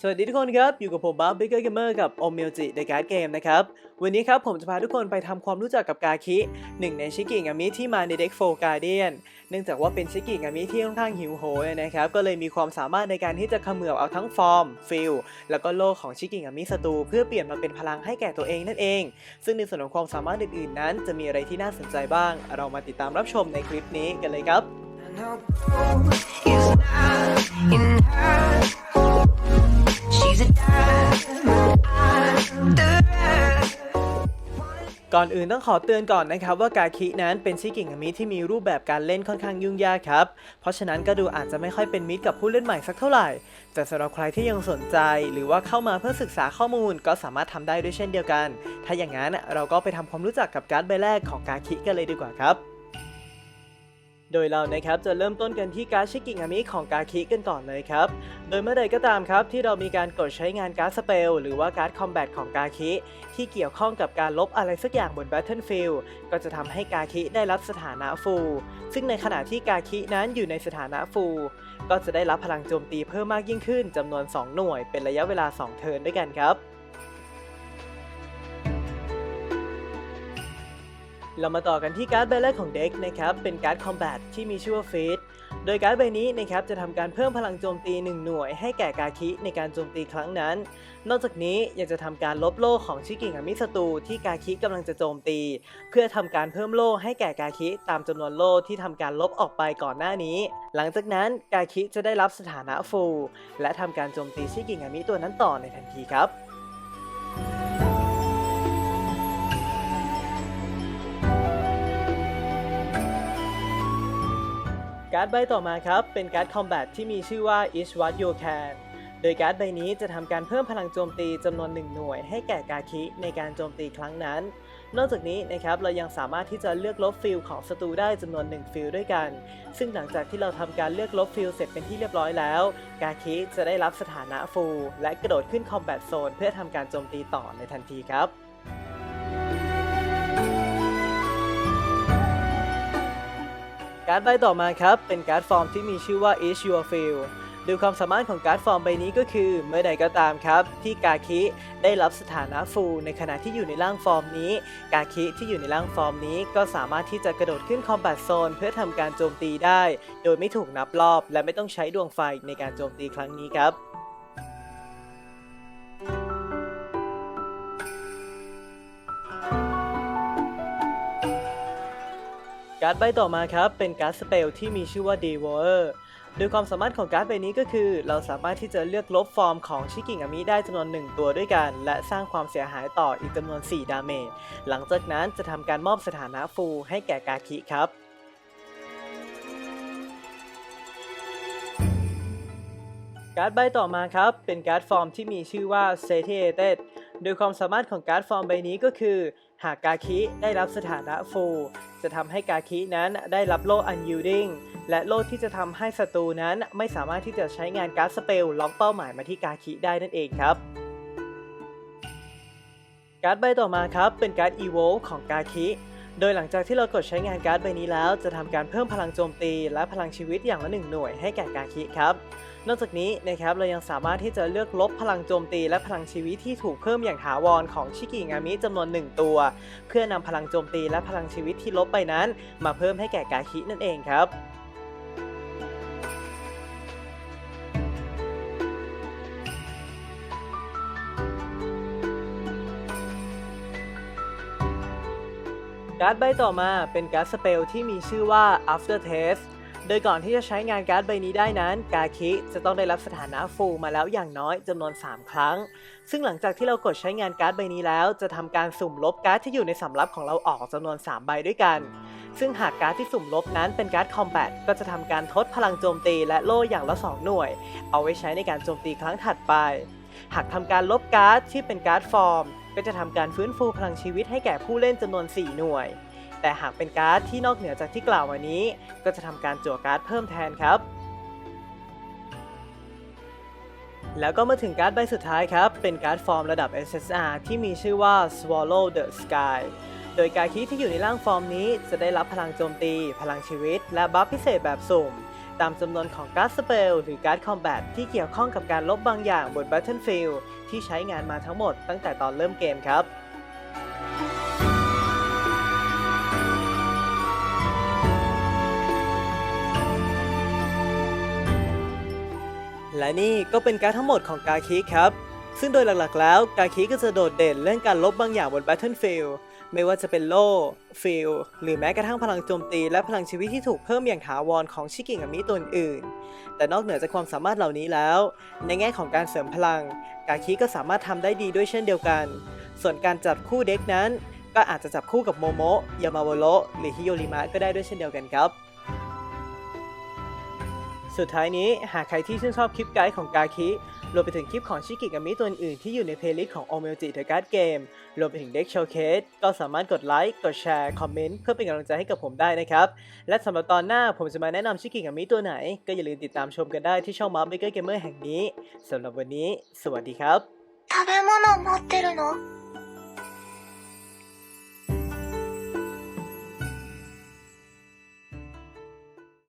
สวัสดีทุกคนครับ อยู่กับผมบ้าบิ๊กเกอร์เกมเมอร์กับโอมเมลจิในการ์ดเกมนะครับ วันนี้ครับผมจะพาทุกคนไปทำความรู้จักกับกาคิหนึ่งในชิกิงามิที่มาในเด็กโฟการเดียนเนื่องจากว่าเป็นชิกิงามิที่ค่อนข้างหิวโหยนะครับ ก็เลยมีความสามารถในการที่จะขมือบเอาทั้งฟอร์ม ฟิลแล้วก็โลกของชิกิงามิศัตรูเพื่อเปลี่ยนมาเป็นพลังให้แก่ตัวเองนั่นเอง ซึ่งในส่วนของความสามารถอื่นๆนั้น จะมีอะไรที่น่าสนใจบ้าง เรามาติดตามรับชมในคลิปนี้กันเลยครับ ก่อนอื่นต้องขอเตือนก่อนนะครับว่ากาคินั้นเป็นชิกิงมิที่มีรูปแบบการเล่นค่อนข้างยุ่งยากครับ เพราะฉะนั้นก็ดูอาจจะไม่ค่อยเป็นมิตรกับผู้เล่นใหม่สักเท่าไหร่ แต่สำหรับใครที่ยังสนใจ หรือว่าเข้ามาเพื่อศึกษาข้อมูลก็สามารถทำได้ด้วยเช่นเดียวกัน ถ้าอย่างนั้นเราก็ไปทำความรู้จักกับการ์ดใบแรกของกาคิกันเลยดีกว่าครับ โดยเรานะครับจะเริ่มต้นกันที่การ์ดชิกิงามิของกาคิกันก่อนเลยครับ โดยเมื่อใดก็ตามครับที่เรามีการกดใช้งานการ์ดสเปลหรือว่าการ์ดคอมแบทของกาคิที่เกี่ยวข้องกับการลบอะไรสักอย่างบน Battlefield ก็จะทำให้กาคิได้รับสถานะฟูลซึ่งในขณะที่กาคินั้นอยู่ในสถานะฟูลก็จะได้รับพลังโจมตีเพิ่มมากยิ่งขึ้นจำนวน 2 หน่วย เป็นระยะเวลา 2 เทิร์นด้วยกันครับ เรามาต่อกันที่การ์ดใบแรกของเด็กนะครับ เป็นการ์ดคอมแบทที่มีชื่อว่าฟีดโดยการ์ดใบนี้นะครับจะทำการเพิ่มพลังโจมตี 1 หน่วยให้แก่กาคิในการโจมตีครั้งนั้น นอกจากนี้ยังจะทำการลบโล่ของชิกิงามิศตูที่กาคิกำลังจะโจมตี เพื่อทำการเพิ่มโล่ให้แก่กาคิตามจำนวนโล่ที่ทำการลบออกไปก่อนหน้านี้ หลังจากนั้นกาคิจะได้รับสถานะฟูลและทำการโจมตีชิกิงามิตัวนั้นต่อในทันทีครับ การ์ดใบต่อมาครับ เป็นการ์ดคอมแบทที่มีชื่อว่า Is What You Can โดยการ์ดใบนี้จะทำการเพิ่มพลังโจมตีจำนวน 1 หน่วย ให้แก่กาคิในการโจมตีครั้งนั้น นอกจากนี้นะครับเรายังสามารถที่จะเลือกลบฟิลของศัตรูได้จำนวน 1 ฟิลด้วยกัน ซึ่งหลังจากที่เราทำการเลือกลบฟิลเสร็จเป็นที่เรียบร้อยแล้ว กาคิจะได้รับสถานะฟูลและกระโดดขึ้นคอมแบทโซนเพื่อทำการโจมตีต่อในทันทีครับ การ์ดใบต่อมาครับ เป็นการ์ดฟอร์มที่มีชื่อว่า Is Your Field ดูความสามารถของการ์ดฟอร์มใบนี้ก็คือ เมื่อใดก็ตามครับ ที่กาคิได้รับสถานะฟูลในขณะที่อยู่ในร่างฟอร์มนี้ กาคิที่อยู่ในร่างฟอร์มนี้ก็สามารถที่จะกระโดดขึ้นคอมแบทโซนเพื่อทำการโจมตีได้ โดยไม่ถูกนับรอบ และไม่ต้องใช้ดวงไฟในการโจมตีครั้งนี้ครับ การ์ดใบต่อมาครับ เป็นการ์ดสเปลที่มีชื่อว่า Devour โดยความสามารถของการ์ดใบนี้ก็คือ เราสามารถที่จะเลือกลบฟอร์มของชิกิงามิได้จำนวน 1 ตัวด้วยกัน และสร้างความเสียหายต่ออีกจำนวน 4 ดาเมจ หลังจากนั้นจะทำการมอบสถานะฟูลให้แก่กาคิครับการ์ดใบต่อมาครับ เป็นการ์ดฟอร์มที่มีชื่อว่า Satiated โดยความสามารถของการ์ดฟอร์มใบนี้ก็คือ หากกาคิได้รับสถานะฟูลจะทำให้กาคินั้นได้รับโล่ unyielding และโล่ที่จะทำให้ศัตรูนั้นไม่สามารถที่จะใช้งานการ์ดสเปลล็อกเป้าหมายมาที่กาคิได้นั่นเองครับการ์ดใบต่อมาครับเป็นการ์ด Evoke ของกาคิ โดยหลังจากที่เรากดใช้งานการ์ดใบนี้แล้ว จะทำการเพิ่มพลังโจมตี และพลังชีวิตอย่างละหนึ่งหน่วยให้แก่กาคิครับ นอกจากนี้นะครับเรายังสามารถที่จะเลือกลบพลังโจมตี และพลังชีวิตที่ถูกเพิ่มอย่างถาวรของชิกิงามิจำนวน 1 ตัว เพื่อนำพลังโจมตีและพลังชีวิตที่ลบไปนั้น มาเพิ่มให้แก่กาคินั่นเองครับ การ์ดใบต่อมาเป็นการ์ดสเปลที่มีชื่อว่า After Taste โดยก่อนที่จะใช้งานการ์ดใบนี้ได้นั้น กาคิจะต้องได้รับสถานะฟูมาแล้วอย่างน้อยจำนวน 3 ครั้ง ซึ่งหลังจากที่เรากดใช้งานการ์ดใบนี้แล้ว จะทำการสุ่มลบการ์ดที่อยู่ในสำรับของเราออกจำนวน 3 ใบด้วยกัน ซึ่งหากการ์ดที่สุ่มลบนั้นเป็นการ์ดคอมแบทก็จะทำการทดพลังโจมตีและโล่อย่างละ 2 หน่วย เอาไว้ใช้ในการโจมตีครั้งถัดไป หากทำการลบการ์ดที่เป็นการ์ดฟอร์ม ก็จะทำการฟื้นฟูพลังชีวิตให้แก่ผู้เล่นจำนวน 4 หน่วย แต่หากเป็นการ์ดที่นอกเหนือจากที่กล่าวมานี้ ก็จะทำการจั่วการ์ดเพิ่มแทนครับ แล้วก็มาถึงการ์ดใบสุดท้ายครับ เป็นการ์ดฟอร์มระดับ SSR ที่มีชื่อว่า Swallow the Sky โดยการคีที่อยู่ในร่างฟอร์มนี้จะได้รับพลังโจมตี พลังชีวิต และบัฟพิเศษแบบสุ่ม ตามจำนวนของการ์ดสเปลหรือการ์ดคอมแบทที่เกี่ยวข้องกับการลบบางอย่างบน Battlefield ที่ใช้งานมาทั้งหมดตั้งแต่ตอนเริ่มเกมครับและนี่ก็เป็นการดทั้งหมดของการคิครับ ซึ่งโดยหลักๆแล้วการคิก็จะโดดเด่นเรื่องการลบบางอย่างบน Battlefield ไม่ว่าจะเป็นโล่ฟิลหรือแม้กระทั่งพลังโจมตีและพลังชีวิตที่ถูกเพิ่มอย่างถาวรของชิกิงามิตัวอื่น แต่นอกเหนือจากความสามารถเหล่านี้แล้ว ในแง่ของการเสริมพลัง กาคิก็สามารถทำได้ดีด้วยเช่นเดียวกัน ส่วนการจับคู่เด็กนั้น ก็อาจจะจับคู่กับโมโมะยามาโวโรหรือฮิโยริมะก็ได้ด้วยเช่นเดียวกันครับ สุดท้ายนี้หากใครที่ชื่นชอบคลิปไกด์ของกาคิรวมไปถึงคลิปของชิกิกามิตัวอื่นๆที่อยู่ในเพลย์ลิสต์ของ o m e l j i The Card Game รวมไปถึงเด็กโชว์เคสก็สามารถกดไลค์ กดแชร์ คอมเมนต์ เพื่อเป็นกำลังใจให้กับผมได้นะครับ และสำหรับตอนหน้าผมจะมาแนะนำชิกิกามิตัวไหน ก็อย่าลืมติดตามชมกันได้ที่ช่อง m a r b a k e r Gamer แห่งนี้สำหรับวันนี้ สวัสดีครับ 食べ物持ってるの